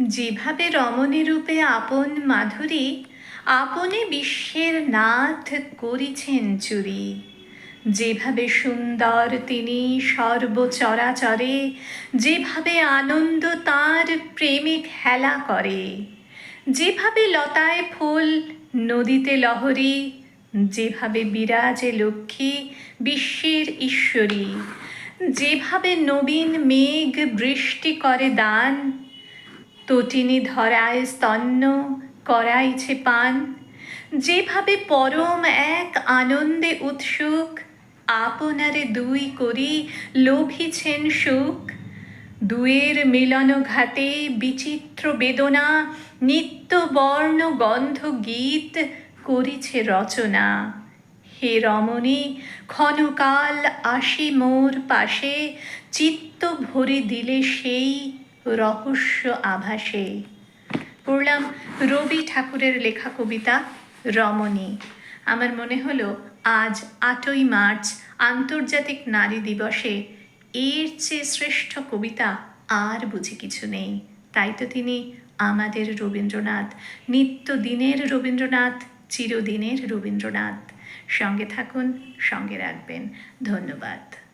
যেভাবে রমণী রূপে আপন মাধুরী, আপনে বিশ্বের নাথ করিছেন চুরি। যেভাবে সুন্দর তিনি সর্বচরাচরে, যেভাবে আনন্দ তার প্রেমে খেলা করে। যেভাবে লতায় ফুল, নদীতে লহরী, যেভাবে বিরাজে লক্ষ্মী, বিশ্বের ঈশ্বরী। যেভাবে নবীন মেঘ বৃষ্টি করে দান তটিনী ধরায় স্তন্য করাইছে পান। যেভাবে পরম এক আনন্দে উৎসুক, আপনারে দুই করি লোভিছেন সুখ। দুয়ের মিলন ঘাতে বিচিত্র বেদনা, নিত্য বর্ণ গন্ধ গীত করিছে রচনা। হে রমণী, ক্ষণকাল আসি মোর পাশে, চিত্ত ভরে দিলে সেই রহস্য আভাসে। পড়লাম রবি ঠাকুরের লেখা কবিতা রমণী। আমার মনে হলো আজ আটই মার্চ, আন্তর্জাতিক নারী দিবসে। এর চেয়ে শ্রেষ্ঠ কবিতা আর বুঝি কিছু নেই। তাই তো তিনি আমাদের রবীন্দ্রনাথ। নিত্যদিনের রবীন্দ্রনাথ, চিরদিনের রবীন্দ্রনাথ। সঙ্গে থাকুন, সঙ্গে রাখবেন। ধন্যবাদ।